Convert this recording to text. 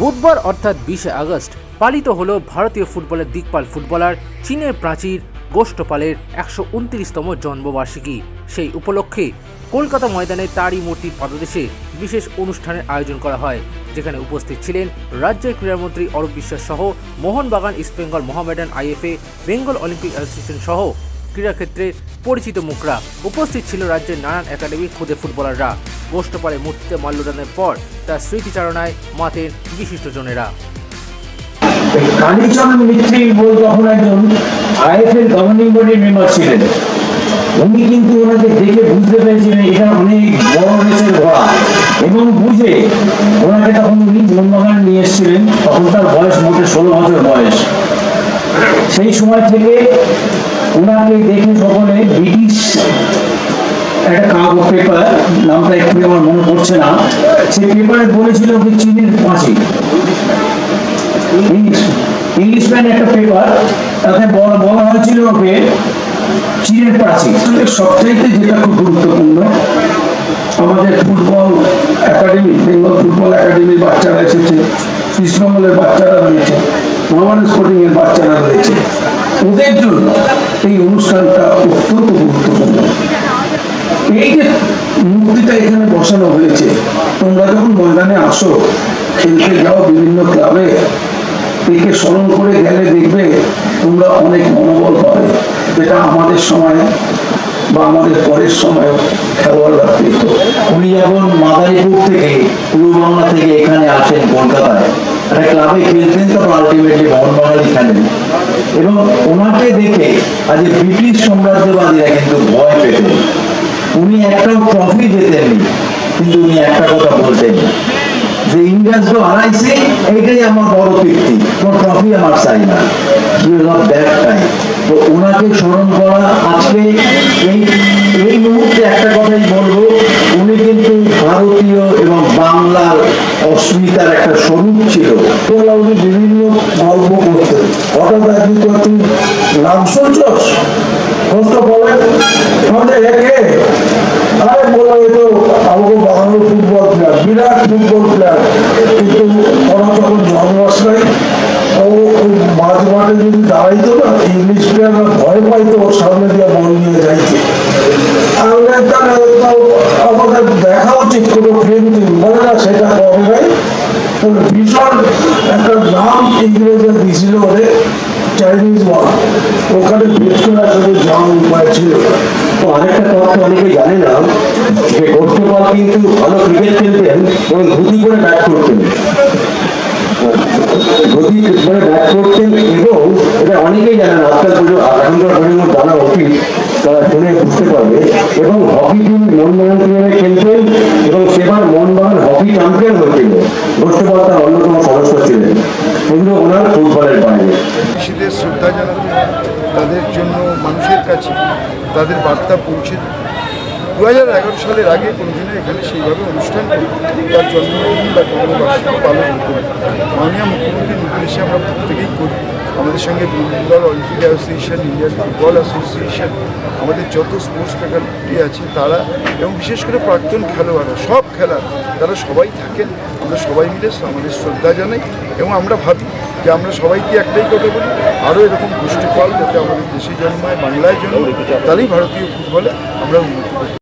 বুধবার অর্থাৎ বিশে আগস্ট পালিত হলো ভারতীয় ফুটবলের দিকপাল ফুটবলার চীনের প্রাচীর গোষ্ঠপালের একশো উনত্রিশতম জন্মবার্ষিকী। সেই উপলক্ষে কলকাতা ময়দানে তারই মূর্তির পাদদেশে বিশেষ অনুষ্ঠানের আয়োজন করা হয়। যেখানে উপস্থিত ছিলেন রাজ্যের ক্রীড়ামন্ত্রী অরূপ বিশ্বাস সহ Mohun Bagan East Bengal Mohammedan IFA, Bengal Olympic Association সহ ক্রীড়াক্ষেত্রে পরিচিত মুখরা উপস্থিত ছিল রাজ্যের নানান একাডেমির খুদে ফুটবলাররা। গোষ্ঠপালে মূর্তিতে মাল্যদানের পর তার স্মৃতিচারণায় মাতেন বিশিষ্টজনেরা। কালীচরণ মিত্রি তখন একজন আইএফএল গভর্নিং বডির মেম্বার ছিলেন। উনি কিন্তু ওনাকে দেখে বুঝতে পেরেছিলেন এটা অনেক বড় রেসের ঘোড়া এবং বুঝে ওনাকে তখন উনি নিয়ে এসেছিলেন, তখন তার বয়স মোটে ষোলো বছর বয়স। সেই সময় থেকে ওনাকে দেখে সকলে ব্রিটিশ একটা কাগজ পেপার নামটা একটু আমার মনে পড়ছে না সেই পেপারে বলেছিল যে চীনের পাঁচি ইংলিশ ইংলিশ ম্যান একটা পেপার তাতে বলা হয়েছিল ওকে চীনের প্রাচীর সবচাইতে যেটা খুব গুরুত্বপূর্ণ, আমাদের ফুটবল একাডেমি, বেঙ্গল ফুটবল একাডেমির বাচ্চারা এসেছে, কৃষ্ণমলের বাচ্চারা রয়েছে মোহামেড স্পোর্টিং এর বাচ্চারা রয়েছে। ওদের জন্য এই অনুষ্ঠানটা অত্যন্ত গুরুত্বপূর্ণ। এই যে মূর্তিটা এখানে বসানো হয়েছে, তোমরা যখন ময়দানে আসো, খেলতে যাও বিভিন্ন ক্লাবে একে স্মরণ করে গেলে দেখবে তোমরা অনেক মনোবল পাবে। যেটা আমাদের সময় বা আমাদের পরের সময় খেলোয়াড়রা পেত উনি যখন মাদারীপুর থেকে, পূর্ব বাংলা থেকে এখানে আসেন কলকাতায় একটা ক্লাবে আলটিমেটলি খেলেন এবং ওনাকে দেখে আজ ব্রিটিশ সাম্রাজ্যবাদীরা কিন্তু ভয় পেতেন। উনি একটাও ট্রফি কিন্তু উনি একটা কথা বলতেন যে হারাইছে, এইটাই আমার বড় কীর্তি, কোন ট্রফি আমার চাই না। দ্যাট টাইম তো ওনাকে স্মরণ করা আজকে এই এই মুহূর্তে একটা কথাই বলব উনি কিন্তু ভারতীয় এবং বাংলার অস্মিতার একটা স্বরূপ ছিল। উনি বিভিন্ন গল্প করতেন। হঠাৎ একদিন তো তুই নাম শুনছস দাঁড়াইতো ইংলিশ ভয় পাইতো সামনে দিয়ে দেখা উচিত, কোনো ফিল্ম বলে, না, সেটা কবে ভীষণ একটা নাম ইংরেজরা দিয়েছিল ওদের চাইনিজ ওয়ান ওখানে বিষ্ণু একটা যাওয়ার উপায় ছিল। তো আরেকটা কথা অনেকে জানে না যে গোষ্ঠপাল কিন্তু ভালো ক্রিকেট খেলতেন, এবং ধুতি করে ব্যাট করতেন। ধুতি করে করতেন এবং এটা অনেকেই জানে না আজকাল পুজো জানা উচিত, তারা শুনে বুঝতে পারবে। এবং খেলতেন এবং সেবার হকি চ্যাম্পিয়ন হয়েছিল অন্যতম সদস্য ছিলেন। এগুলো ওনার ফুটবলের বাইরে। শ্রদ্ধা তাদের জন্য মানুষের কাছে তাদের বার্তা পৌঁছে দু হাজার এগারো সালের আগে কোনোদিনও এখানে সেইভাবে অনুষ্ঠান করি তার জন্মদিন বা জন্মবার্ষিকী পালন করি মাননীয় মুখ্যমন্ত্রীর নির্দেশে আমরা প্রত্যেকেই করি আমাদের সঙ্গে Bengal Olympic Association, Indian Football Association, আমাদের যত স্পোর্টস ফ্যাকাল্টি আছে তারা এবং বিশেষ করে প্রাক্তন খেলোয়াড়রা, সব খেলার তারা সবাই থাকেন। আমরা সবাই মিলে আমাদের শ্রদ্ধা জানাই এবং আমরা ভাবি যে আমরা সবাইকে একটাই কথা বলি, আরও এরকম গোষ্ঠী পাল যাতে আমাদের দেশে জন্মায়, বাংলায় জন্মায় তাহলেই ভারতীয় ফুটবলে আমরা উন্নতি করি